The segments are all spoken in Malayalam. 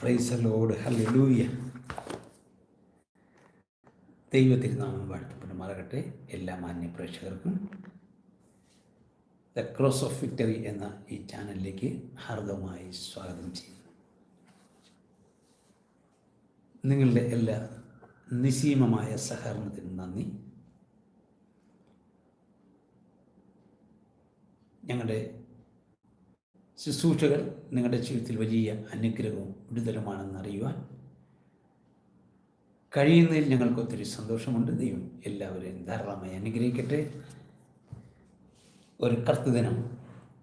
പ്രൈസ് ലോഡ് ഹല്ലേലൂയ ദൈവത്തിരുനാമം വാഴ്ത്തപ്പെടുമാറാകട്ടെ. എല്ലാ മാന്യ പ്രേക്ഷകർക്കും ദ ക്രോസ് ഓഫ് വിക്ടറി എന്ന ഈ ചാനലിലേക്ക് ഹാർദവമായി സ്വാഗതം ചെയ്യുന്നു. നിങ്ങളുടെ എല്ലാ നിസീമമായ സഹകരണത്തിനും നന്ദി. ഞങ്ങളുടെ ശുശ്രൂഷകൾ നിങ്ങളുടെ ജീവിതത്തിൽ വലിയ അനുഗ്രഹവും വിടുതലുമാണെന്ന് അറിയുവാൻ കഴിയുന്നതിൽ ഞങ്ങൾക്ക് ഒത്തിരി സന്തോഷമുണ്ട്. ദൈവം എല്ലാവരെയും ധാരാളമായി അനുഗ്രഹിക്കട്ടെ. ഒരു കർത്തദിനം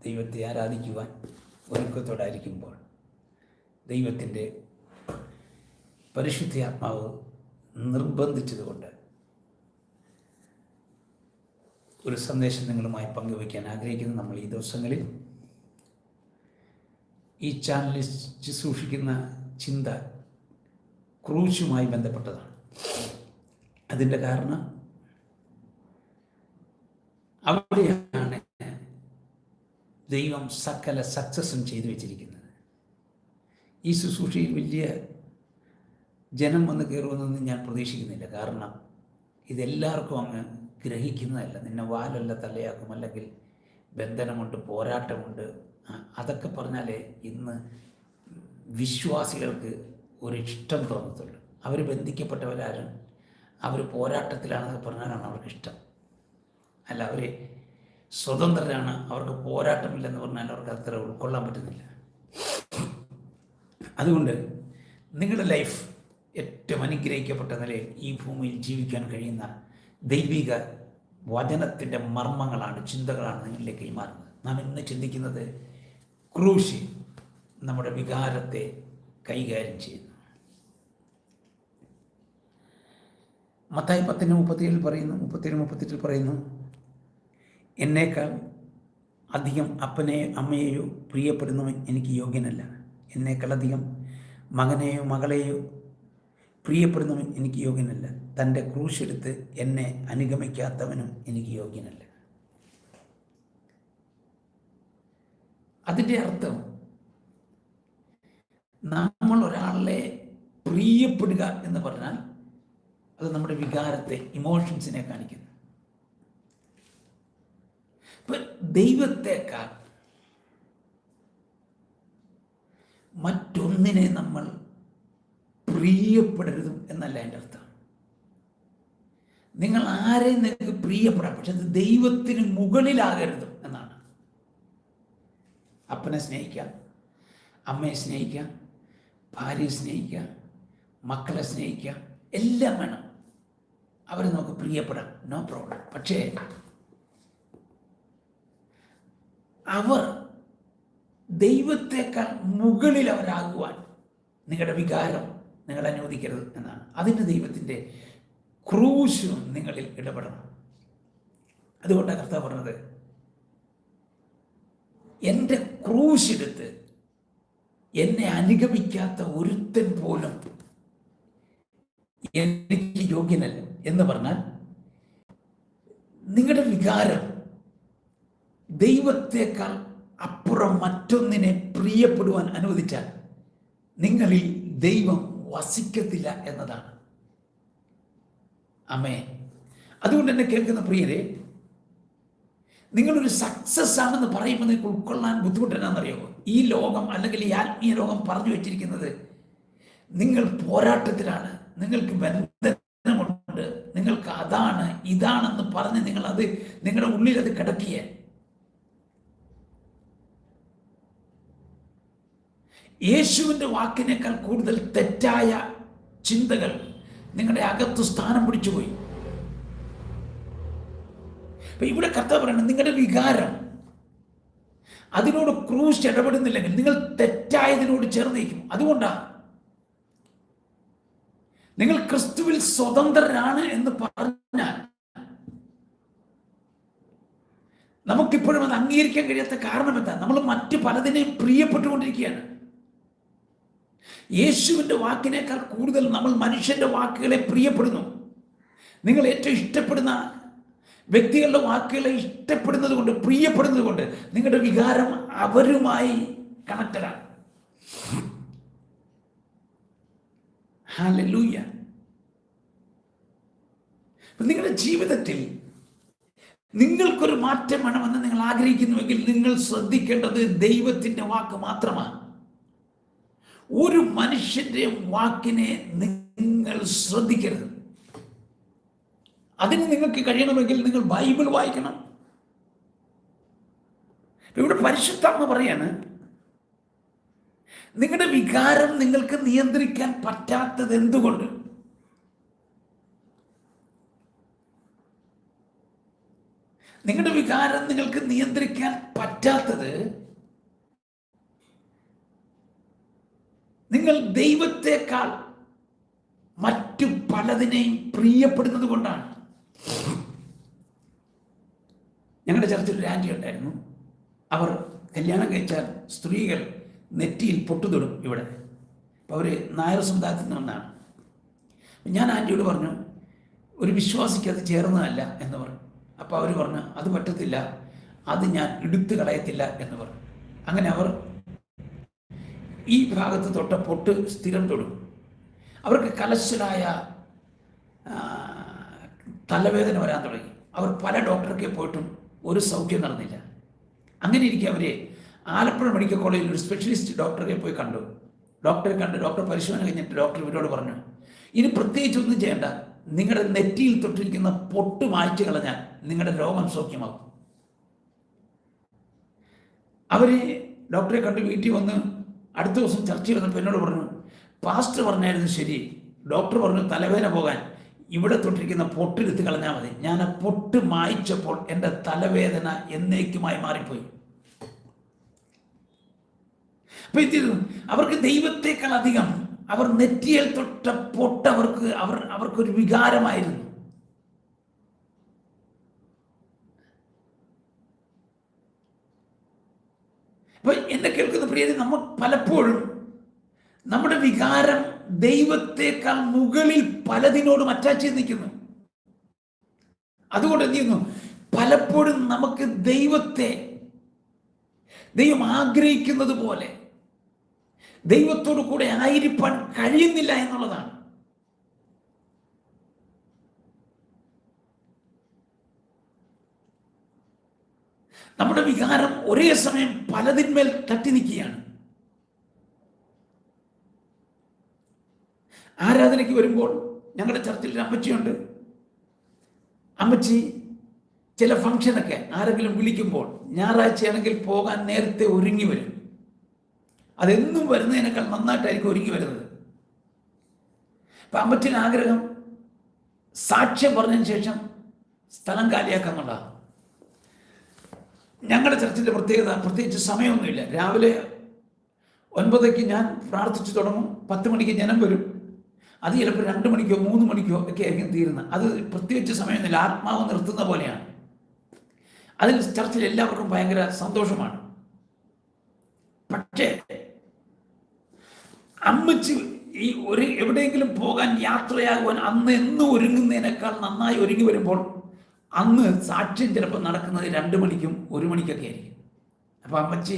ദൈവത്തെ ആരാധിക്കുവാൻ ഒരുക്കത്തോടായിരിക്കുമ്പോൾ ദൈവത്തിന്റെ പരിശുദ്ധി ആത്മാവ് നിർബന്ധിച്ചതുകൊണ്ട് ഒരു സന്ദേശം നിങ്ങളുമായി പങ്കുവയ്ക്കാൻ ആഗ്രഹിക്കുന്നു. നമ്മൾ ഈ ദിവസങ്ങളിൽ ഈ ചാനലിൽ സൂക്ഷിക്കുന്ന ചിന്ത ക്രൂശുമായി ബന്ധപ്പെട്ടതാണ്. അതിന്റെ കാരണം അവിടെയാണ് ദൈവം സകല സക്സസും ചെയ്തു വെച്ചിരിക്കുന്നത്. ഈ ശുശ്രൂഷയിൽ വലിയ ജനം വന്ന് കയറുമെന്നൊന്നും ഞാൻ പ്രതീക്ഷിക്കുന്നില്ല. കാരണം ഇതെല്ലാവർക്കും അങ്ങ് ഗ്രഹിക്കുന്നതല്ല. നിന്നെ വാലല്ല തലയാക്കും. അല്ലെങ്കിൽ ബന്ധനമുണ്ട് പോരാട്ടമുണ്ട് അതൊക്കെ പറഞ്ഞാലേ ഇന്ന് വിശ്വാസികൾക്ക് ഒരു ഇഷ്ടം തോന്നത്തുള്ളൂ. അവർ ബന്ധിക്കപ്പെട്ടവരാരും അവർ പോരാട്ടത്തിലാണെന്ന് പറഞ്ഞാലാണ് അവർക്ക് ഇഷ്ടം. അല്ല അവർ സ്വതന്ത്രരാണ് അവർക്ക് പോരാട്ടമില്ലെന്ന് പറഞ്ഞാൽ അവർക്ക് അത്ര ഉൾക്കൊള്ളാൻ പറ്റുന്നില്ല. അതുകൊണ്ട് നിങ്ങളുടെ ലൈഫ് ഏറ്റവും അനുഗ്രഹിക്കപ്പെട്ട നിലയിൽ ഈ ഭൂമിയിൽ ജീവിക്കാൻ കഴിയുന്ന ദൈവിക വചനത്തിന്റെ മർമ്മങ്ങളാണ് ചിന്തകളാണ് നിങ്ങളിലേക്ക് കൈമാറുന്നത്. നാം ഇന്ന് ചിന്തിക്കുന്നത് ക്രൂശി നമ്മുടെ വികാരത്തെ കൈകാര്യം ചെയ്യുന്നു. മത്തായി പത്തിന് മുപ്പത്തിയേഴിൽ പറയുന്നു മുപ്പത്തേഴ് മുപ്പത്തെട്ടിൽ പറയുന്നു എന്നേക്കാൾ അധികം അപ്പനെയോ അമ്മയെയോ പ്രിയപ്പെടുന്നവൻ എനിക്ക് യോഗ്യനല്ല. എന്നേക്കാൾ അധികം മകനെയോ മകളെയോ പ്രിയപ്പെടുന്നവൻ എനിക്ക് യോഗ്യനല്ല. തന്റെ ക്രൂശെടുത്ത് എന്നെ അനുഗമിക്കാത്തവനും എനിക്ക് യോഗ്യനല്ല. അതിന്റെ അർത്ഥം നമ്മൾ ഒരാളെ പ്രിയപ്പെടുക എന്ന് പറഞ്ഞാൽ അത് നമ്മുടെ വികാരത്തെ ഇമോഷൻസിനെ കാണിക്കുന്നു. ദൈവത്തെക്കാൾ മറ്റൊന്നിനെ നമ്മൾ പ്രിയപ്പെടരുതും എന്നല്ല എന്റെ അർത്ഥം. നിങ്ങൾ ആരെയും നിങ്ങൾക്ക് പ്രിയപ്പെടാം പക്ഷെ അത് ദൈവത്തിന് മുകളിലാകരുതും. അപ്പനെ സ്നേഹിക്കുക അമ്മയെ സ്നേഹിക്കുക ഭാര്യയെ സ്നേഹിക്കുക മക്കളെ സ്നേഹിക്കുക എല്ലാം വേണം. അവരെ നമുക്ക് പ്രിയപ്പെടാം. നോ പ്രോബ്ലം പക്ഷേ അവർ ദൈവത്തെക്കാൾ മുകളിൽ അവരാകുവാൻ നിങ്ങളുടെ വികാരം നിങ്ങൾ അനുവദിക്കരുത് എന്നാണ്. അതിന് ദൈവത്തിന്റെ ക്രൂശും നിങ്ങളിൽ ഇടപെടണം. അതുകൊണ്ടാണ് കർത്താവ് പറഞ്ഞത് എന്റെ ക്രൂശെടുത്ത് എന്നെ അനുഗമിക്കാത്ത ഒരുത്തൻ പോലും എനിക്ക് യോഗ്യനല്ല എന്ന് പറഞ്ഞാൽ നിങ്ങളുടെ വികാരം ദൈവത്തെക്കാൾ അപ്പുറം മറ്റൊന്നിനെ പ്രിയപ്പെടുവാൻ അനുവദിച്ചാൽ നിങ്ങളിൽ ദൈവം വസിക്കത്തില്ല എന്നതാണ്. അമ്മേ അതുകൊണ്ട് എന്നെ കേൾക്കുന്ന പ്രിയരെ നിങ്ങളൊരു സക്സസ് ആണെന്ന് പറയുമ്പോൾ നിങ്ങൾക്ക് ഉൾക്കൊള്ളാൻ ബുദ്ധിമുട്ട് എന്നാണെന്നറിയാമോ ഈ ലോകം അല്ലെങ്കിൽ ഈ ആത്മീയ ലോകം പറഞ്ഞു വെച്ചിരിക്കുന്നത് നിങ്ങൾ പോരാട്ടത്തിലാണ് നിങ്ങൾക്ക് ബന്ധനമുണ്ട് നിങ്ങൾക്ക് അതാണ് ഇതാണെന്ന് പറഞ്ഞ് നിങ്ങൾ അത് നിങ്ങളുടെ ഉള്ളിൽ അത് കിടക്കിയ. യേശുവിന്റെ വാക്കിനേക്കാൾ കൂടുതൽ തെറ്റായ ചിന്തകൾ നിങ്ങളുടെ അകത്ത് സ്ഥാനം പിടിച്ചുപോയി. അപ്പൊ ഇവിടെ കർത്താവ് പറയണം നിങ്ങളുടെ വികാരം അതിനോട് ക്രൂശ് ഇടപെടുന്നില്ലെങ്കിൽ നിങ്ങൾ തെറ്റായതിനോട് ചേർന്നേക്കും അതുകൊണ്ടാണ് നിങ്ങൾ ക്രിസ്തുവിൽ സ്വതന്ത്രരാണ് എന്ന് പറഞ്ഞാൽ നമുക്കിപ്പോഴും അത് അംഗീകരിക്കാൻ കഴിയാത്ത കാരണം എന്താ? നമ്മൾ മറ്റ് പലതിനെയും പ്രിയപ്പെട്ടുകൊണ്ടിരിക്കുകയാണ്. യേശുവിന്റെ വാക്കിനേക്കാൾ കൂടുതൽ നമ്മൾ മനുഷ്യന്റെ വാക്കുകളെ പ്രിയപ്പെടുന്നു. നിങ്ങൾ ഏറ്റവും ഇഷ്ടപ്പെടുന്ന വ്യക്തികളുടെ വാക്കുകളെ ഇഷ്ടപ്പെടുന്നത് കൊണ്ട് പ്രിയപ്പെടുന്നത് കൊണ്ട് നിങ്ങളുടെ വികാരം അവരുമായി കണക്റ്റഡാണ് ഹാലലൂയ നിങ്ങളുടെ ജീവിതത്തിൽ നിങ്ങൾക്കൊരു മാറ്റം വേണമെന്ന് നിങ്ങൾ ആഗ്രഹിക്കുന്നുവെങ്കിൽ നിങ്ങൾ ശ്രദ്ധിക്കേണ്ടത് ദൈവത്തിന്റെ വാക്ക് മാത്രമാണ്. ഒരു മനുഷ്യന്റെ വാക്കിനെ നിങ്ങൾ ശ്രദ്ധിക്കരുത്. അതിന് നിങ്ങൾക്ക് കഴിയണമെങ്കിൽ നിങ്ങൾ ബൈബിൾ വായിക്കണം. ഇവിടെ എന്ന് പറയാണ് നിങ്ങളുടെ വികാരം നിങ്ങൾക്ക് നിയന്ത്രിക്കാൻ പറ്റാത്തത് എന്തുകൊണ്ട്? നിങ്ങളുടെ വികാരം നിങ്ങൾക്ക് നിയന്ത്രിക്കാൻ പറ്റാത്തത് നിങ്ങൾ ദൈവത്തെക്കാൾ മറ്റു പലതിനെയും പ്രിയപ്പെടുന്നത് കൊണ്ടാണ്. ഞങ്ങളുടെ ചർച്ചിൽ ഒരു ആന്റി ഉണ്ടായിരുന്നു. അവർ കല്യാണം കഴിച്ചാൽ സ്ത്രീകൾ നെറ്റിയിൽ പൊട്ടുതൊടും ഇവിടെ. അപ്പോൾ അവർ നായർ സമുദായത്തിൽ നിന്നാണ്. ഞാൻ ആന്റിയോട് പറഞ്ഞു ഒരു വിശ്വാസിക്ക് അത് ചേർന്നതല്ല എന്ന് പറഞ്ഞു. അപ്പോൾ അവർ പറഞ്ഞു അത് പറ്റത്തില്ല. അത് ഞാൻ എടുത്തു കളയത്തില്ല എന്ന് പറഞ്ഞു. അങ്ങനെ അവർ ഈ ഭാഗത്ത് തൊട്ട പൊട്ട് സ്ഥിരം തൊടും. അവർക്ക് കലശലായ തലവേദന വരാൻ തുടങ്ങി. അവർ പല ഡോക്ടർക്ക് പോയിട്ടും ഒരു സൗഖ്യം നടന്നില്ല. അങ്ങനെ ഇരിക്കെ അവരെ ആലപ്പുഴ മെഡിക്കൽ കോളേജിൽ ഒരു സ്പെഷ്യലിസ്റ്റ് ഡോക്ടറെ പോയി കണ്ടു. ഡോക്ടറെ കണ്ട് ഡോക്ടർ പരിശോധന കഴിഞ്ഞിട്ട് ഡോക്ടർ ഇവരോട് പറഞ്ഞു ഇനി പ്രത്യേകിച്ച് ഒന്നും ചെയ്യേണ്ട. നിങ്ങളുടെ നെറ്റിയിൽ തൊട്ടിരിക്കുന്ന പൊട്ട് മാറ്റി കളഞ്ഞാൽ നിങ്ങളുടെ രോഗം സൗഖ്യമാകും അവരെ ഡോക്ടറെ കണ്ട് വീട്ടിൽ വന്ന് അടുത്ത ദിവസം ചർച്ച ചെയ്തപ്പോൾ എന്നോട് പറഞ്ഞു പാസ്റ്റർ പറഞ്ഞായിരുന്നു ശരി. ഡോക്ടർ പറഞ്ഞു തലവേദന പോകാൻ ഇവിടെ തൊട്ടിരിക്കുന്ന പൊട്ടെടുത്ത് കളഞ്ഞാൽ മതി. ഞാൻ ആ പൊട്ട് മായിച്ചപ്പോൾ എന്റെ തലവേദന എന്നേക്കുമായി മാറിപ്പോയി. അപ്പൊ ഇത് അവർക്ക് ദൈവത്തെക്കാൾ അധികം അവർ നെറ്റിയിൽ തൊട്ട പൊട്ട് അവർക്ക് അവർ അവർക്കൊരു വികാരമായിരുന്നു. അപ്പൊ എന്നെ കേൾക്കുന്ന പ്രിയതി നമ്മൾ പലപ്പോഴും നമ്മുടെ വികാരം ദൈവത്തെക്കാൾ മുകളിൽ പലതിനോടും അറ്റാച്ച് ചെയ്ത് നിൽക്കുന്നു. അതുകൊണ്ട് എന്ത് ചെയ്യുന്നു? പലപ്പോഴും നമുക്ക് ദൈവത്തെ ദൈവം ആഗ്രഹിക്കുന്നത് പോലെ ദൈവത്തോടു കൂടെ ആയിരിക്കാൻ കഴിയുന്നില്ല എന്നുള്ളതാണ്. നമ്മുടെ വികാരം ഒരേ സമയം പലതിന്മേൽ തട്ടി നിൽക്കുകയാണ്. ആരാധനയ്ക്ക് വരുമ്പോൾ ഞങ്ങളുടെ ചർച്ചിൽ ഒരു അമ്മച്ചിയുണ്ട്. അമ്മച്ചി ചില ഫംഗ്ഷനൊക്കെ ആരെങ്കിലും വിളിക്കുമ്പോൾ ഞായറാഴ്ചയാണെങ്കിൽ പോകാൻ നേരത്തെ ഒരുങ്ങി വരും. അതെന്നും വരുന്നതിനേക്കാൾ നന്നായിട്ടായിരിക്കും ഒരുങ്ങി വരുന്നത്. അപ്പം ആഗ്രഹം സാക്ഷ്യം പറഞ്ഞതിന് ശേഷം സ്ഥലം കാലിയാക്കാന്നുള്ളതാണ് ഞങ്ങളുടെ ചർച്ചിന്റെ പ്രത്യേകത പ്രത്യേകിച്ച് സമയമൊന്നുമില്ല. രാവിലെ ഒൻപതയ്ക്ക് ഞാൻ പ്രാർത്ഥിച്ചു തുടങ്ങും പത്ത് മണിക്ക് ജനം വരും. അത് ചിലപ്പോൾ രണ്ട് മണിക്കോ മൂന്ന് മണിക്കോ ഒക്കെ ആയിരിക്കും തീരുന്നത് അത് പ്രത്യേകിച്ച് സമയമൊന്നുമില്ല ആത്മാവ് നിർത്തുന്ന പോലെയാണ്. അതിൽ ചർച്ചിൽ എല്ലാവർക്കും ഭയങ്കര സന്തോഷമാണ്. പക്ഷേ അമ്മച്ച് ഈ ഒരു എവിടെയെങ്കിലും പോകാൻ യാത്രയാകുവാൻ അന്ന് എന്നും ഒരുങ്ങുന്നതിനേക്കാൾ നന്നായി ഒരുങ്ങി വരുമ്പോൾ അന്ന് സാക്ഷ്യം ചിലപ്പോൾ നടക്കുന്നത് രണ്ട് മണിക്കും ഒരു മണിക്കൊക്കെ ആയിരിക്കും. അപ്പം അമ്മച്ചി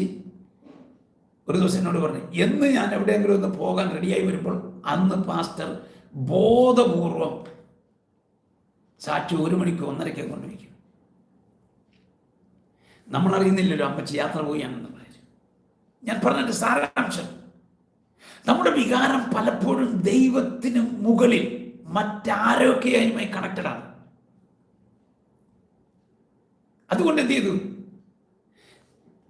ഒരു ദിവസം എന്നോട് പറഞ്ഞു എന്ന് ഞാൻ എവിടെയെങ്കിലും ഒന്ന് പോകാൻ റെഡിയായി വരുമ്പോൾ അന്ന് പാസ്റ്റർ ബോധപൂർവം സാക്ഷി ഒരു മണിക്ക് ഒന്നരയ്ക്ക് കൊണ്ടുവയ്ക്കും. നമ്മൾ അറിയുന്നില്ലല്ലോ അമ്മച്ചി യാത്ര പോയാണെന്ന് പറഞ്ഞു. ഞാൻ പറഞ്ഞിട്ട് സാരാംശം. നമ്മുടെ വികാരം പലപ്പോഴും ദൈവത്തിന് മുകളിൽ മറ്റാരോഗ്യമായി കണക്റ്റഡാണ് അതുകൊണ്ട് എന്ത് ചെയ്തു?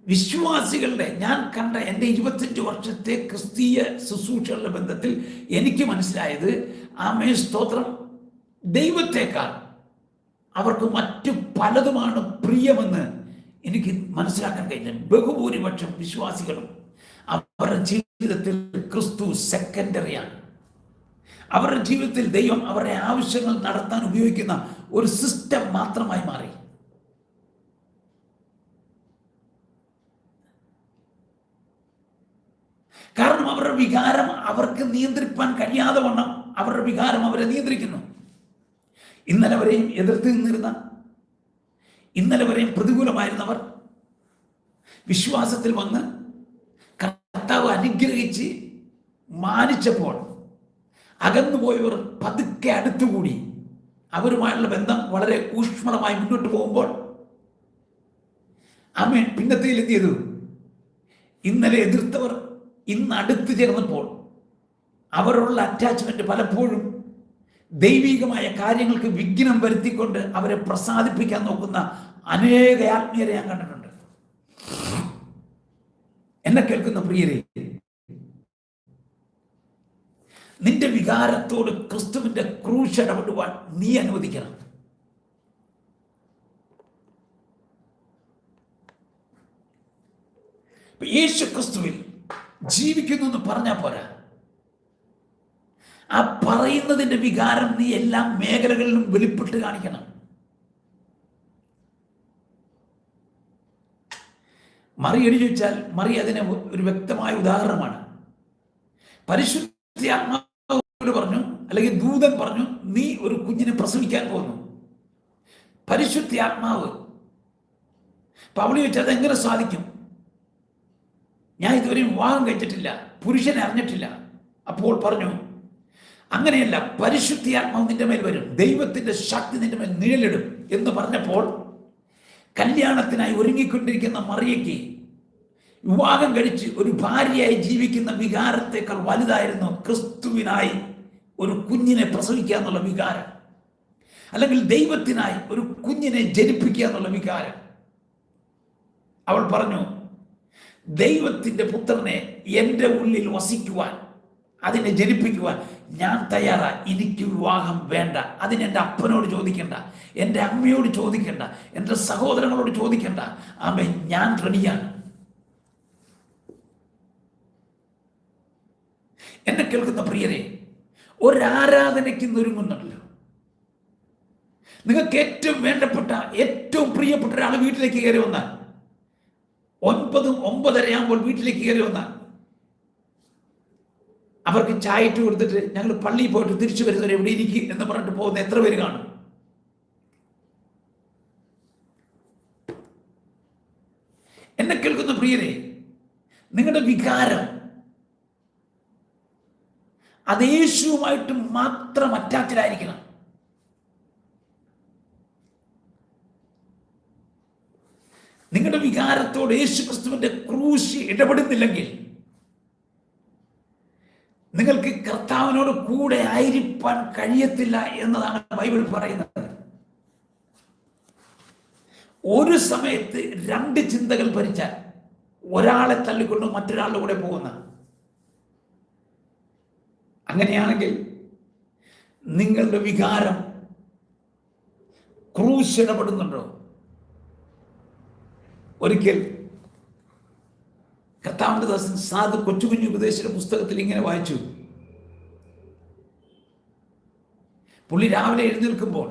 വിശ്വാസികളുടെ ഞാൻ കണ്ട എന്റെ ഇരുപത്തഞ്ച് വർഷത്തെ ക്രിസ്തീയ ശുശ്രൂഷകളുടെ ബന്ധത്തിൽ എനിക്ക് മനസ്സിലായത് ആമേ സ്തോത്രം. ദൈവത്തേക്കാൾ അവർക്ക് മറ്റു പലതുമാണ് പ്രിയമെന്ന് എനിക്ക് മനസ്സിലാക്കാൻ കഴിഞ്ഞ. ബഹുഭൂരിപക്ഷം വിശ്വാസികളും അവരുടെ ജീവിതത്തിൽ ക്രിസ്തു സെക്കൻഡറിയാണ് അവരുടെ ജീവിതത്തിൽ ദൈവം അവരുടെ ആവശ്യങ്ങൾ നടത്താൻ ഉപയോഗിക്കുന്ന ഒരു സിസ്റ്റം മാത്രമായി മാറി. കാരണം അവരുടെ വികാരം അവർക്ക് നിയന്ത്രിപ്പാൻ കഴിയാതെ വണ്ണം അവരുടെ വികാരം അവരെ നിയന്ത്രിക്കുന്നു. ഇന്നലെ വരെയും എതിർത്ത് നിന്നിരുന്ന ഇന്നലെ വരെയും പ്രതികൂലമായിരുന്നവർ വിശ്വാസത്തിൽ വന്ന് കർത്താവ് അനുഗ്രഹിച്ച് മാനിച്ചപ്പോൾ അകന്നുപോയവർ പതുക്കെ അടുത്തുകൂടി. അവരുമായുള്ള ബന്ധം വളരെ ഊഷ്മളമായി മുന്നോട്ട് പോകുമ്പോൾ അമ്മ പിന്നത്തേൽ ഇന്നലെ എതിർത്തവർ ഇന്ന് അടുത്ത് ചേർന്നപ്പോൾ അവരുള്ള അറ്റാച്ച്മെന്റ് പലപ്പോഴും ദൈവികമായ കാര്യങ്ങൾക്ക് വിഘ്നം വരുത്തിക്കൊണ്ട് അവരെ പ്രസാദിപ്പിക്കാൻ നോക്കുന്ന അനേക ആത്മീയരെ ഞാൻ കണ്ടിട്ടുണ്ട്. എന്നെ കേൾക്കുന്ന പ്രിയരെ നിന്റെ വികാരത്തോട് ക്രിസ്തുവിന്റെ ക്രൂശ് ഇടപെടുവാൻ നീ അനുവദിക്കണം. യേശു ക്രിസ്തുവിൽ ജീവിക്കുന്നു എന്ന് പറഞ്ഞാൽ പോരാ. ആ പറയുന്നതിന്റെ വികാരം നീ എല്ലാ മേഖലകളിലും വെളിപ്പെട്ട് കാണിക്കണം. മറി എഴുതി ചോദിച്ചാൽ മറി അതിന് ഒരു വ്യക്തമായ ഉദാഹരണമാണ്. പരിശുദ്ധാത്മാവ് പറഞ്ഞു അല്ലെങ്കിൽ ദൂതൻ പറഞ്ഞു നീ ഒരു കുഞ്ഞിനെ പ്രസവിക്കാൻ പോകുന്നു. പരിശുദ്ധാത്മാവ് പവളി വെച്ച് അതെങ്ങനെ സാധിക്കും? ഞാൻ ഇതുവരെ വിവാഹം കഴിച്ചിട്ടില്ല. പുരുഷനെ അറിഞ്ഞിട്ടില്ല. അപ്പോൾ പറഞ്ഞു അങ്ങനെയല്ല പരിശുദ്ധിയാത്മാവ് നിന്റെ മേൽ വരും. ദൈവത്തിന്റെ ശക്തി നിന്റെ മേൽ നിഴലിടും. എന്ന് പറഞ്ഞപ്പോൾ കല്യാണത്തിനായി ഒരുങ്ങിക്കൊണ്ടിരിക്കുന്ന മറിയയ്ക്ക് വിവാഹം കഴിച്ച് ഒരു ഭാര്യയായി ജീവിക്കുന്ന വികാരത്തെക്കാൾ വലുതായിരുന്നു ക്രിസ്തുവിനായി ഒരു കുഞ്ഞിനെ പ്രസവിക്കുക എന്നുള്ള വികാരം. അല്ലെങ്കിൽ ദൈവത്തിനായി ഒരു കുഞ്ഞിനെ ജനിപ്പിക്കുക എന്നുള്ള വികാരം. അവൾ പറഞ്ഞു ദൈവത്തിന്റെ പുത്രനെ എന്റെ ഉള്ളിൽ വസിക്കുവാൻ അതിനെ ജനിപ്പിക്കുവാൻ ഞാൻ തയ്യാറാ. എനിക്ക് വിവാഹം വേണ്ട. അതിന് എന്റെ അപ്പനോട് ചോദിക്കണ്ട. എന്റെ അമ്മയോട് ചോദിക്കണ്ട. എന്റെ സഹോദരങ്ങളോട് ചോദിക്കണ്ട. അമ്മ ഞാൻ റെഡിയാണ്. എന്നെ കേൾക്കുന്ന പ്രിയരെ ഒരാരാധനയ്ക്ക് ഒരുങ്ങുന്നുണ്ടല്ലോ. നിങ്ങൾക്ക് ഏറ്റവും വേണ്ടപ്പെട്ട ഏറ്റവും പ്രിയപ്പെട്ട ഒരാൾ വീട്ടിലേക്ക് കയറി വന്നാൽ ഒൻപതും ഒമ്പതരയാകുമ്പോൾ വീട്ടിലേക്ക് കയറി വന്നാൽ അവർക്ക് ചായ ഇട്ട് കൊടുത്തിട്ട് ഞങ്ങൾ പള്ളിയിൽ പോയിട്ട് തിരിച്ചു വരുന്നവരെ എവിടെ ഇരിക്കും എന്ന് പറഞ്ഞിട്ട് പോകുന്ന എത്ര പേര് കാണും? എന്നെ കേൾക്കുന്ന പ്രിയരെ നിങ്ങളുടെ വികാരം അത് യേശുവുമായിട്ട് മാത്രം അറ്റാച്ചിലായിരിക്കണം നിങ്ങളുടെ വികാരത്തോട് യേശു ക്രിസ്തുവിന്റെ ക്രൂശ് ഇടപെടുന്നില്ലെങ്കിൽ നിങ്ങൾക്ക് കർത്താവിനോട് കൂടെ ആയിരിക്കാൻ കഴിയത്തില്ല എന്നതാണ് ബൈബിൾ പറയുന്നത്. ഒരു സമയത്ത് രണ്ട് ചിന്തകൾ ഭരിച്ചാൽ ഒരാളെ തള്ളിക്കൊണ്ട് മറ്റൊരാളുടെ കൂടെ പോകുന്ന. അങ്ങനെയാണെങ്കിൽ നിങ്ങളുടെ വികാരം ക്രൂശ് ഇടപെടുന്നുണ്ടോ? ഒരിക്കൽ കർത്താവിന്റെ ദാസൻ സാധു കൊച്ചു കുഞ്ഞു ഉപദേശിയുടെ പുസ്തകത്തിൽ ഇങ്ങനെ വായിച്ചു. പുള്ളി രാവിലെ എഴുന്നേൽക്കുമ്പോൾ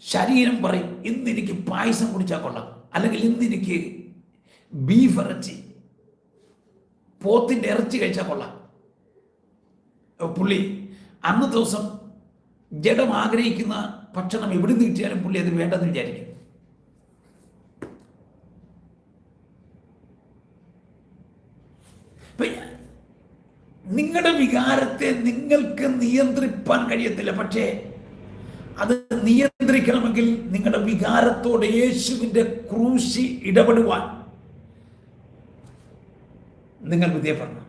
ശരീരം പറയും ഇന്ന് എനിക്ക് പായസം കുടിച്ചാൽ കൊള്ളാം. അല്ലെങ്കിൽ ഇന്ന് എനിക്ക് ബീഫ് ഇറച്ചി പോത്തിന്റെ ഇറച്ചി കഴിച്ചാൽ കൊള്ളാം. പുള്ളി അന്ന് ദിവസം ജഡം ആഗ്രഹിക്കുന്ന ഭക്ഷണം എവിടെ നിന്ന് കിട്ടിയാലും പുള്ളി അത് വേണ്ടെന്ന് വിചാരിക്കും. നിങ്ങളുടെ വികാരത്തെ നിങ്ങൾക്ക് നിയന്ത്രിപ്പാൻ കഴിയത്തില്ല. പക്ഷേ അത് നിയന്ത്രിക്കണമെങ്കിൽ നിങ്ങളുടെ വികാരത്തോടെ യേശുവിന്റെ ക്രൂശി ഇടപെടുവാൻ നിങ്ങൾ വിധേയപ്പെടണം.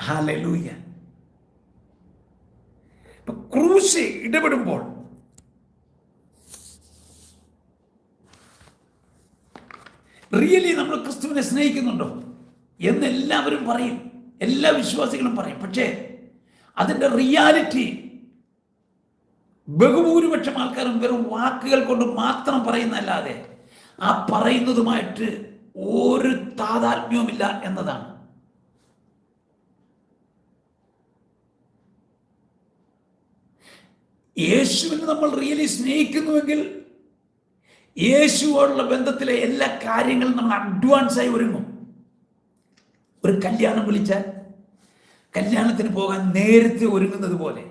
ഹാലൂയ്യ ക്രൂശി ഇടപെടുമ്പോൾ റിയലി നമ്മൾ ക്രിസ്തുവിനെ സ്നേഹിക്കുന്നുണ്ടോ? എന്ന് എല്ലാവരും പറയും. എല്ലാ വിശ്വാസികളും പറയും. പക്ഷേ അതിന്റെ റിയാലിറ്റി ബഹുഭൂരിപക്ഷം ആൾക്കാരും വെറും വാക്കുകൾ കൊണ്ട് മാത്രം പറയുന്നതല്ലാതെ ആ പറയുന്നതുമായിട്ട് ഒരു താതാത്മ്യവുമില്ല എന്നതാണ്. യേശുവിനെ നമ്മൾ റിയലി സ്നേഹിക്കുന്നുവെങ്കിൽ യേശുവോടുള്ള ബന്ധത്തിലെ എല്ലാ കാര്യങ്ങളും നമ്മൾ അഡ്വാൻസായി ഒരുങ്ങും. ഒരു കല്യാണം വിളിച്ചാൽ കല്യാണത്തിന് പോകാൻ നേരത്തെ ഒരുങ്ങുന്നത് പോലെ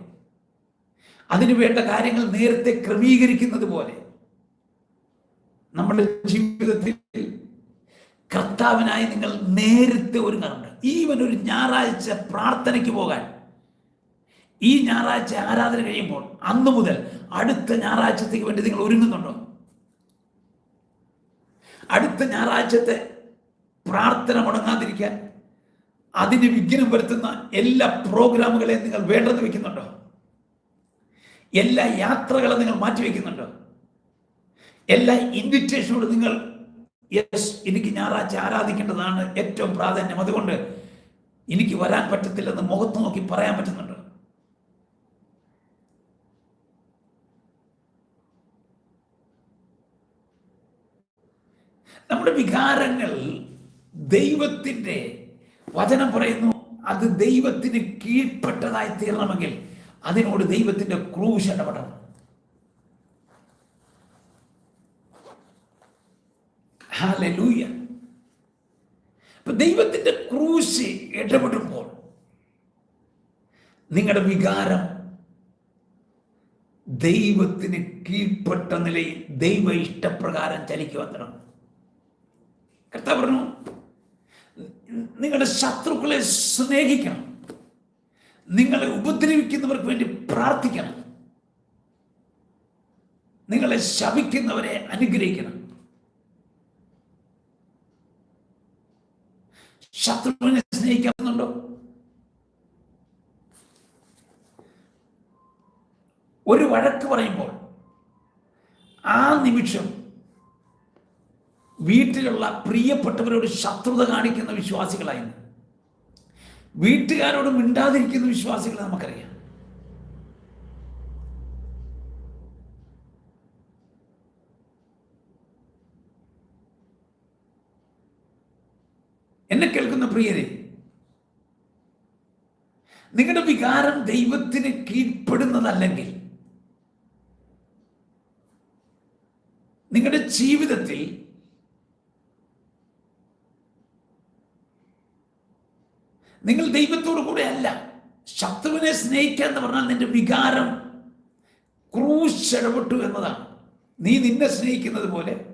അതിനു വേണ്ട കാര്യങ്ങൾ നേരത്തെ ക്രമീകരിക്കുന്നത് പോലെ നമ്മുടെ ജീവിതത്തിൽ കർത്താവിനായി നിങ്ങൾ നേരത്തെ ഒരുങ്ങാറുണ്ട്. ഈവൻ ഒരു ഞായറാഴ്ച പ്രാർത്ഥനയ്ക്ക് പോകാൻ. ഈ ഞായറാഴ്ച ആരാധന കഴിയുമ്പോൾ അന്ന് മുതൽ അടുത്ത ഞായറാഴ്ചത്തേക്ക് വേണ്ടി നിങ്ങൾ ഒരുങ്ങുന്നുണ്ടോ? അടുത്ത ഞായറാഴ്ചത്തെ പ്രാർത്ഥന മുടങ്ങാതിരിക്കാൻ അതിന് വിഘ്നം വരുത്തുന്ന എല്ലാ പ്രോഗ്രാമുകളെയും നിങ്ങൾ വേണ്ടെന്ന് വെക്കുന്നുണ്ടോ? എല്ലാ യാത്രകളും നിങ്ങൾ മാറ്റിവെക്കുന്നുണ്ടോ എല്ലാ ഇൻവിറ്റേഷനോട് നിങ്ങൾ യെസ് എനിക്ക് ഞായറാഴ്ച ആരാധിക്കേണ്ടതാണ് ഏറ്റവും പ്രാധാന്യം. അതുകൊണ്ട് എനിക്ക് വരാൻ പറ്റത്തില്ലെന്ന് മുഖത്ത് നോക്കി പറയാൻ പറ്റുന്നുണ്ട്? നമ്മുടെ വികാരങ്ങൾ ദൈവത്തിന്റെ വചനം പറയുന്നു അത് ദൈവത്തിന് കീഴ്പ്പെട്ടതായി തീരണമെങ്കിൽ അതിനോട് ദൈവത്തിന്റെ ക്രൂശ് ഇടപെടണം. ദൈവത്തിന്റെ ക്രൂശ് ഇടപെടുമ്പോൾ നിങ്ങളുടെ വികാരം ദൈവത്തിന് കീഴ്പ്പെട്ട നിലയിൽ ദൈവ ഇഷ്ടപ്രകാരം ചലിക്കുവാൻ തുടങ്ങും. കർത്താവ് പറഞ്ഞു നിങ്ങളുടെ ശത്രുക്കളെ സ്നേഹിക്കണം. നിങ്ങളെ ഉപദ്രവിക്കുന്നവർക്ക് വേണ്ടി പ്രാർത്ഥിക്കണം. നിങ്ങളെ ശപിക്കുന്നവരെ അനുഗ്രഹിക്കണം. ശത്രുവിനെ സ്നേഹിക്കാവുന്നുണ്ടോ ഒരു വഴക്ക് പറയുമ്പോൾ ആ നിമിഷം വീട്ടിലുള്ള പ്രിയപ്പെട്ടവരോട് ശത്രുത കാണിക്കുന്ന വിശ്വാസികളായിരുന്നു. വീട്ടുകാരോട് മിണ്ടാതിരിക്കുന്ന വിശ്വാസികളെ നമുക്കറിയാം. എന്നെ കേൾക്കുന്ന പ്രിയരെ നിങ്ങളുടെ വികാരം ദൈവത്തിന് കീഴ്പ്പെടുന്നതല്ലെങ്കിൽ നിങ്ങളുടെ ജീവിതത്തിൽ നിങ്ങൾ ദൈവത്തോടു കൂടെ അല്ല. ശത്രുവിനെ സ്നേഹിക്കുക എന്ന് പറഞ്ഞാൽ നിന്റെ വികാരം ക്രൂശിടപെട്ടു എന്നതാണ്. നീ നിന്നെ സ്നേഹിക്കുന്നത് പോലെ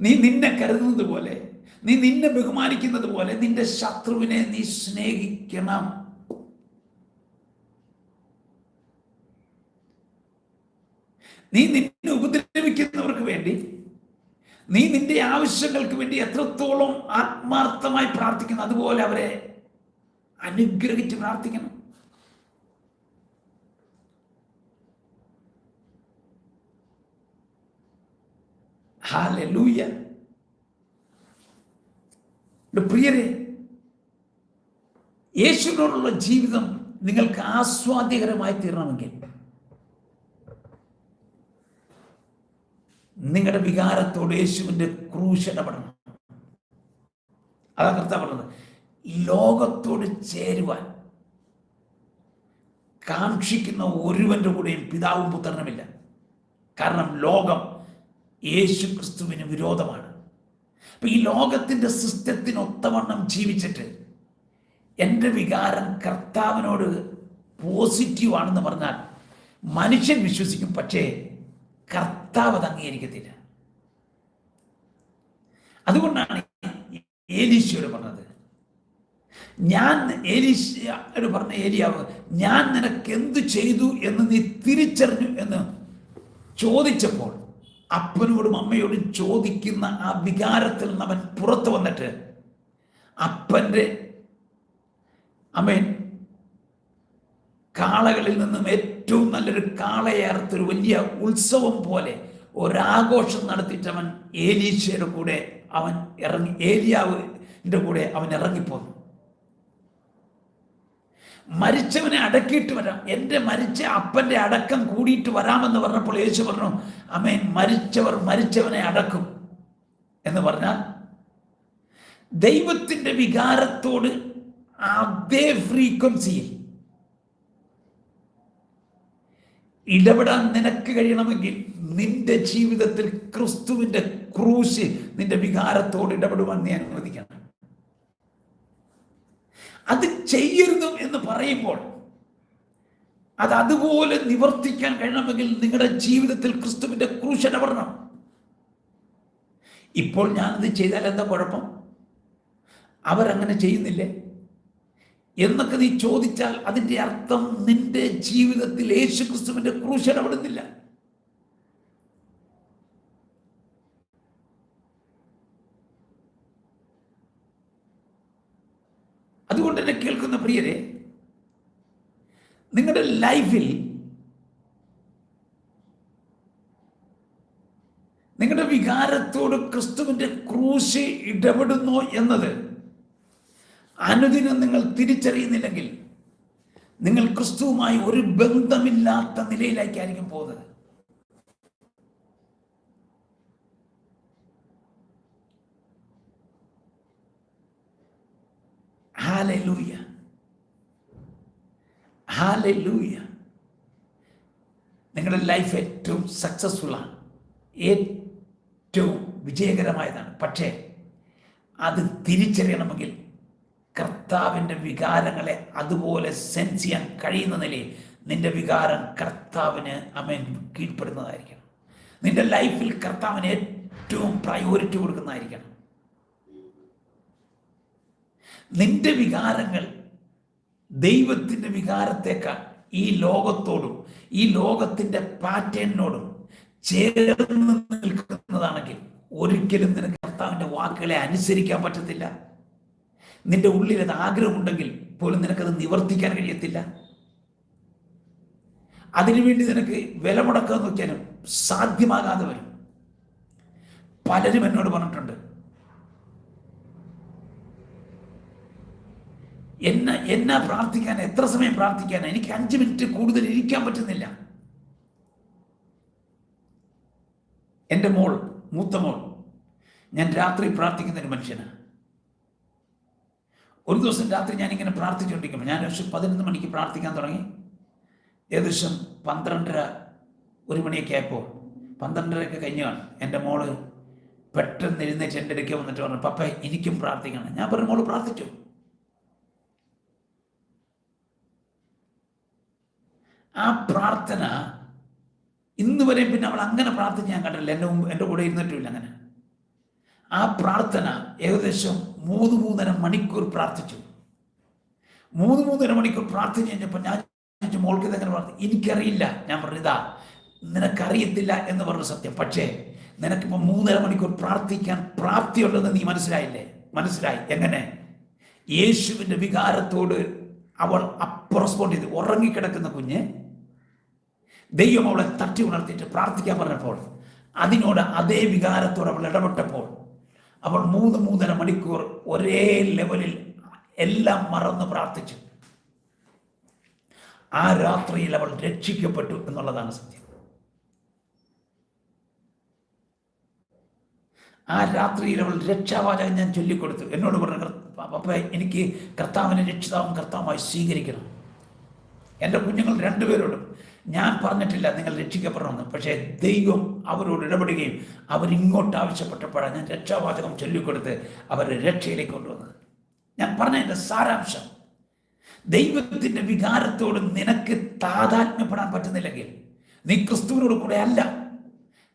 നീ നിന്നെ കരുതുന്നത് പോലെ നീ നിന്നെ ബഹുമാനിക്കുന്നത് പോലെ നിന്റെ ശത്രുവിനെ നീ സ്നേഹിക്കണം. നീ നിന്നെ ഉപദ്രവിക്കുന്നവർക്ക് വേണ്ടി നീ നിന്റെ ആവശ്യങ്ങൾക്ക് വേണ്ടി എത്രത്തോളം ആത്മാർത്ഥമായി പ്രാർത്ഥിക്കുന്നു. അതുപോലെ അവരെ അനുഗ്രഹിച്ച് പ്രാർത്ഥിക്കണം. ഹാലൂയ്യ പ്രിയരെ യേശുവിനോടുള്ള ജീവിതം നിങ്ങൾക്ക് ആസ്വാദ്യകരമായി തീരണമെങ്കിൽ നിങ്ങളുടെ വികാരത്തോട് യേശുവിന്റെ ക്രൂശ് ഇടപെടണം. അതാ കർത്താവ് പറഞ്ഞത്. ലോകത്തോട് ചേരുവാൻ കാക്ഷിക്കുന്ന ഒരുവന്റെ കൂടെയും പിതാവും പുത്രനുമില്ല. കാരണം ലോകം യേശു ക്രിസ്തുവിന് വിരോധമാണ്. അപ്പൊ ഈ ലോകത്തിന്റെ സിസ്റ്റത്തിനൊത്തവണ്ണം ജീവിച്ചിട്ട് എന്റെ വികാരം കർത്താവിനോട് പോസിറ്റീവ് ആണെന്ന് പറഞ്ഞാൽ മനുഷ്യൻ വിശ്വസിക്കും പക്ഷേ കർത്താവ് അത് അംഗീകരിക്കത്തില്ല. അതുകൊണ്ടാണ് ഏലീശയോട് പറഞ്ഞത് ഞാൻ ഏലീശയോട് പറഞ്ഞ ഏലിയാവ് ഞാൻ നിനക്ക് എന്തു ചെയ്തു എന്ന് നീ തിരിച്ചറിഞ്ഞു എന്ന് ചോദിച്ചപ്പോൾ അപ്പനോടും അമ്മയോടും ചോദിക്കുന്ന ആ വികാരത്തിൽ നിന്ന് അവൻ പുറത്തു വന്നിട്ട് അപ്പന്റെ അമ്മേൻ കാളകളിൽ നിന്നും ഏറ്റവും നല്ലൊരു കാളയേർത്തൊരു വലിയ ഉത്സവം പോലെ ഒരാഘോഷം നടത്തിയിട്ട് അവൻ ഏലീശയുടെ കൂടെ അവൻ ഇറങ്ങി ഏലിയാവിന്റെ കൂടെ അവൻ ഇറങ്ങിപ്പോന്നു. മരിച്ചവനെ അടക്കിയിട്ട് വരാം. എന്റെ മരിച്ച അപ്പന്റെ അടക്കം കൂടിയിട്ട് വരാമെന്ന് പറഞ്ഞപ്പോൾ യേശു പറഞ്ഞു അമേൻ മരിച്ചവർ മരിച്ചവനെ അടക്കും. എന്ന് പറഞ്ഞാൽ ദൈവത്തിന്റെ വികാരത്തോട് അതേ ഫ്രീക്വൻസിയിൽ ഇടപെടാൻ നിനക്ക് കഴിയണമെങ്കിൽ നിന്റെ ജീവിതത്തിൽ ക്രിസ്തുവിന്റെ ക്രൂശ് നിന്റെ വികാരത്തോട് ഇടപെടുവാൻ നീ അനുവദിക്കണം. അത് ചെയ്യരുത് എന്ന് പറയുമ്പോൾ അത് അതുപോലെ നിവർത്തിക്കാൻ കഴിയണമെങ്കിൽ നിങ്ങളുടെ ജീവിതത്തിൽ ക്രിസ്തുവിന്റെ ക്രൂശ് ഇടപെടണം. ഇപ്പോൾ ഞാനത് ചെയ്താൽ എന്താ കുഴപ്പം? അവരങ്ങനെ ചെയ്യുന്നില്ലേ? എന്നൊക്കെ നീ ചോദിച്ചാൽ അതിന്റെ അർത്ഥം നിന്റെ ജീവിതത്തിൽ യേശു ക്രിസ്തുവിന്റെ ക്രൂശ് അതുകൊണ്ട് തന്നെ കേൾക്കുന്ന പ്രിയരെ നിങ്ങളുടെ ലൈഫിൽ നിങ്ങളുടെ വികാരത്തോട് ക്രിസ്തുവിന്റെ ക്രൂശ് ഇടപെടുന്നു എന്നത് അനുദിനം നിങ്ങൾ തിരിച്ചറിയുന്നില്ലെങ്കിൽ നിങ്ങൾ ക്രിസ്തുവുമായി ഒരു ബന്ധമില്ലാത്ത നിലയിലേക്കായിരിക്കും പോകുന്നത്. ഹാലൂയ ഹാലൂയ നിങ്ങളുടെ ലൈഫ് ഏറ്റവും സക്സസ്ഫുൾ ആണ് ഏറ്റവും വിജയകരമായതാണ്. പക്ഷേ അത് തിരിച്ചറിയണമെങ്കിൽ കർത്താവിന്റെ വികാരങ്ങളെ അതുപോലെ സെൻസ് ചെയ്യാൻ കഴിയുന്ന നിലയിൽ നിന്റെ വികാരം കർത്താവിന് അമേൻ കീഴ്പ്പെടുന്നതായിരിക്കണം. നിന്റെ ലൈഫിൽ കർത്താവിന് ഏറ്റവും പ്രയോറിറ്റി കൊടുക്കുന്നതായിരിക്കണം. നിന്റെ വികാരങ്ങൾ ദൈവത്തിന്റെ വികാരത്തേക്കാൾ ഈ ലോകത്തോടും ഈ ലോകത്തിന്റെ പാറ്റേണിനോടും ചേർന്ന് നിൽക്കുന്നതാണെങ്കിൽ ഒരിക്കലും നിനക്ക് കർത്താവിന്റെ വാക്കുകളെ അനുസരിക്കാൻ പറ്റത്തില്ല. നിന്റെ ഉള്ളിൽ അത് ആഗ്രഹമുണ്ടെങ്കിൽ പോലും നിനക്കത് നിവർത്തിക്കാൻ കഴിയത്തില്ല. അതിനുവേണ്ടി നിനക്ക് വില മുടക്കാൻ നോക്കിയാലും സാധ്യമാകാതെ വരും. പലരും എന്നോട് പറഞ്ഞിട്ടുണ്ട് എന്നെ എന്നാ പ്രാർത്ഥിക്കാൻ എത്ര സമയം പ്രാർത്ഥിക്കാൻ? എനിക്ക് അഞ്ച് മിനിറ്റ് കൂടുതൽ ഇരിക്കാൻ പറ്റുന്നില്ല. എന്റെ മോൾ മൂത്ത മോൾ ഞാൻ രാത്രി പ്രാർത്ഥിക്കുന്ന ഒരു മനുഷ്യനാണ് ഒരു ദിവസം രാത്രി ഞാനിങ്ങനെ പ്രാർത്ഥിച്ചുകൊണ്ടിരിക്കുമ്പോൾ ഞാൻ ഏകദേശം പതിനൊന്ന് മണിക്ക് പ്രാർത്ഥിക്കാൻ തുടങ്ങി. ഏകദേശം പന്ത്രണ്ടര ഒരു മണിയൊക്കെ ആയപ്പോൾ പന്ത്രണ്ടരയൊക്കെ കഴിഞ്ഞാണ് എന്റെ മോൾ പെട്ടെന്ന് എഴുന്നേറ്റ് എന്റെ ഇടയ്ക്ക് വന്നിട്ട് പറഞ്ഞു പപ്പ എനിക്കും പ്രാർത്ഥിക്കണം. ഞാൻ പറഞ്ഞു മോൾ പ്രാർത്ഥിച്ചു? ആ പ്രാർത്ഥന ഇന്ന് വരെയും പിന്നെ അവൾ അങ്ങനെ പ്രാർത്ഥന ഞാൻ കണ്ടില്ല എന്റെ മുമ്പ് എന്റെ കൂടെ ഇരുന്നിട്ടുമില്ല അങ്ങനെ. ആ പ്രാർത്ഥന ഏകദേശം മൂന്ന് മൂന്നര മണിക്കൂർ പ്രാർത്ഥിച്ചു. മൂന്ന് മൂന്നര മണിക്കൂർ പ്രാർത്ഥിച്ചു കഴിഞ്ഞപ്പോൾ ഞാൻ മോൾക്ക് ഇതെങ്ങനെ പറഞ്ഞു എനിക്കറിയില്ല. ഞാൻ പറഞ്ഞു ഇതാ നിനക്കറിയത്തില്ല എന്ന് പറഞ്ഞ സത്യം. പക്ഷേ നിനക്കിപ്പോൾ മൂന്നര മണിക്കൂർ പ്രാർത്ഥിക്കാൻ പ്രാപ്തിയുണ്ടെന്ന് നീ മനസ്സിലായില്ലേ? മനസ്സിലായി. എങ്ങനെ? യേശുവിന്റെ വികാരത്തോട് അവൾ അപ്പ് റെസ്പോണ്ട് ചെയ്ത്. ഉറങ്ങിക്കിടക്കുന്ന കുഞ്ഞ് ദൈവം അവളെ തട്ടി ഉണർത്തിയിട്ട് പ്രാർത്ഥിക്കാൻ പറഞ്ഞപ്പോൾ അതിനോട് അതേ വികാരത്തോടെ അവൾ ഇടപെട്ടപ്പോൾ അവൾ മൂന്ന് മൂന്നര മണിക്കൂർ ഒരേ ലെവലിൽ എല്ലാം മറന്ന് പ്രാർത്ഥിച്ചു. ആ രാത്രിയിൽ അവൾ രക്ഷിക്കപ്പെട്ടു എന്നുള്ളതാണ് സത്യം. ആ രാത്രിയിൽ അവൾ രക്ഷാവാചകം ഞാൻ ചൊല്ലിക്കൊടുത്തു. എന്നോട് പറഞ്ഞു പപ്പ എനിക്ക് കർത്താവിനെ രക്ഷിതാവും കർത്താവുമായി സ്വീകരിക്കണം. എന്റെ കുഞ്ഞുങ്ങൾ രണ്ടുപേരോടും ഞാൻ പറഞ്ഞിട്ടില്ല നിങ്ങൾ രക്ഷിക്കപ്പെടണമെന്ന്. പക്ഷേ ദൈവം അവരോട് ഇടപെടുകയും അവരിങ്ങോട്ട് ആവശ്യപ്പെട്ടപ്പോഴാണ് ഞാൻ രക്ഷാവാചകം ചൊല്ലിക്കൊടുത്ത് അവരെ രക്ഷയിലേക്ക് കൊണ്ടുവന്നത്. ഞാൻ പറഞ്ഞതിന്റെ സാരാംശം. ദൈവത്തിന്റെ വികാരത്തോട് നിനക്ക് താതാത്മ്യപ്പെടാൻ പറ്റുന്നില്ലെങ്കിൽ നീ ക്രിസ്തുവിനോട് കൂടെ അല്ല.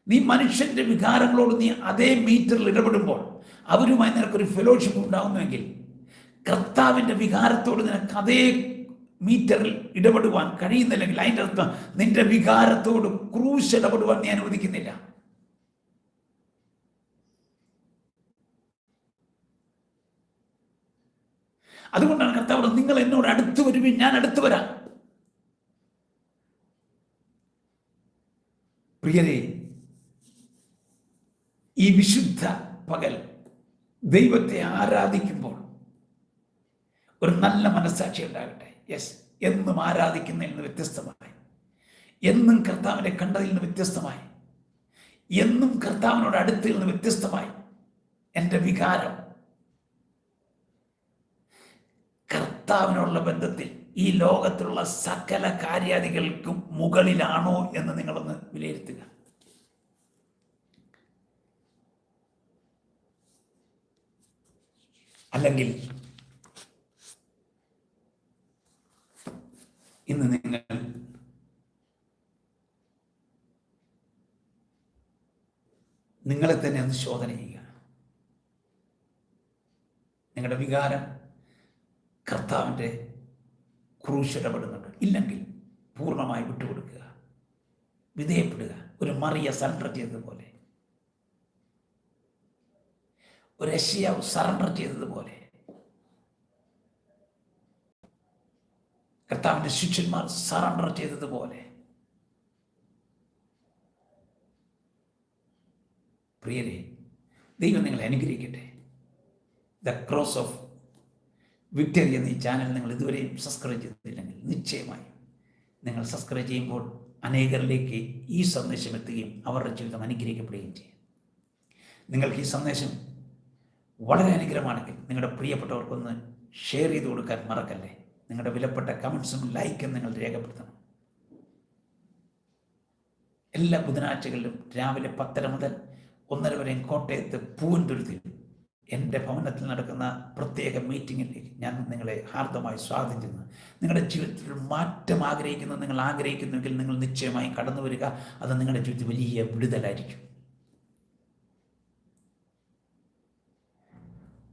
നീ മനുഷ്യന്റെ വികാരങ്ങളോട് നീ അതേ മീറ്ററിൽ ഇടപെടുമ്പോൾ അവരുമായി നിനക്കൊരു ഫെലോഷിപ്പ് ഉണ്ടാകുന്നുവെങ്കിൽ കർത്താവിന്റെ വികാരത്തോട് നിനക്ക് അതേ മീറ്ററിൽ ഇടപെടുവാൻ കഴിയുന്നില്ലെങ്കിൽ അതിന്റെ അർത്ഥം നിന്റെ വികാരത്തോട് ക്രൂശ് ഇടപെടുവാൻ നീ അനുവദിക്കുന്നില്ല. അതുകൊണ്ടാണ് കർത്താവ് നിങ്ങൾ എന്നോട് അടുത്ത് വരുവിൻ ഞാൻ അടുത്ത് വരാം. പ്രിയരെ ഈ വിശുദ്ധ പകൽ ദൈവത്തെ ആരാധിക്കുമ്പോൾ ഒരു നല്ല മനസ്സാക്ഷി ഉണ്ടാകട്ടെ. യെസ് എന്നും ആരാധിക്കുന്നതിൽ നിന്ന് വ്യത്യസ്തമായി. എന്നും കർത്താവിനെ കണ്ടതിൽ നിന്ന് വ്യത്യസ്തമായി. എന്നും കർത്താവിനോട് അടുത്തിൽ നിന്ന് വ്യത്യസ്തമായി. എന്റെ വികാരം. കർത്താവിനുള്ള ബന്ധത്തിൽ ഈ ലോകത്തിലുള്ള സകല കാര്യാദികൾക്കും മുകളിലാണോ എന്ന് നിങ്ങളൊന്ന് വിലയിരുത്തുക. അല്ലെങ്കിൽ ഇന്ന് നിങ്ങൾ നിങ്ങളെ തന്നെ ഒന്ന് ശോധന ചെയ്യുക. നിങ്ങളുടെ വികാരം കർത്താവിന്റെ ക്രൂശ് ഇടപെടുന്നുണ്ട്. ഇല്ലെങ്കിൽ പൂർണമായി വിട്ടുകൊടുക്കുക. വിധേയപ്പെടുക. ഒരു മറിയ സറണ്ടർ ചെയ്തതുപോലെ. ഒരു യശയാവ് സറണ്ടർ ചെയ്തതുപോലെ. കർത്താവിന്റെ ശിഷ്യന്മാർ സറണ്ടർ ചെയ്തതുപോലെ. പ്രിയരെ ദൈവം നിങ്ങളെ അനുഗ്രഹിക്കട്ടെ. ദ ക്രോസ് ഓഫ് വിക്ടറി എന്ന ഈ ചാനൽ നിങ്ങൾ ഇതുവരെയും സബ്സ്ക്രൈബ് ചെയ്തിട്ടില്ലെങ്കിൽ നിശ്ചയമായും നിങ്ങൾ സബ്സ്ക്രൈബ് ചെയ്യുമ്പോൾ അനേകരിലേക്ക് ഈ സന്ദേശം എത്തുകയും അവരുടെ ജീവിതം അനുഗ്രഹിക്കപ്പെടുകയും ചെയ്യും. നിങ്ങൾക്ക് ഈ സന്ദേശം വളരെ അനുഗ്രഹമാണെങ്കിൽ നിങ്ങളുടെ പ്രിയപ്പെട്ടവർക്കൊന്ന് ഷെയർ ചെയ്ത് കൊടുക്കാൻ മറക്കല്ലേ? നിങ്ങളുടെ വിലപ്പെട്ട കമൻസും ലൈക്കും നിങ്ങൾ രേഖപ്പെടുത്തണം. എല്ലാ ബുധനാഴ്ചകളിലും രാവിലെ പത്തര മുതൽ ഒന്നര വരെയും കോട്ടയത്ത് പൂവൻതുരുത്തിൽ എന്റെ ഭവനത്തിൽ നടക്കുന്ന പ്രത്യേക മീറ്റിങ്ങിലേക്ക് ഞാൻ നിങ്ങളെ ഹാർദമായി സ്വാഗതം ചെയ്യുന്നു. നിങ്ങളുടെ ജീവിതത്തിൽ മാറ്റം ആഗ്രഹിക്കുന്ന നിങ്ങൾ ആഗ്രഹിക്കുന്നുവെങ്കിൽ നിങ്ങൾ നിശ്ചയമായും കടന്നു വരിക. അത് നിങ്ങളുടെ ജീവിതത്തിൽ വലിയ വിടുതലായിരിക്കും.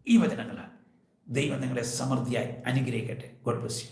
ഈ വചനങ്ങളാൽ ദൈവം നിങ്ങളെ സമൃദ്ധിയായി അനുഗ്രഹിക്കട്ടെ. God bless you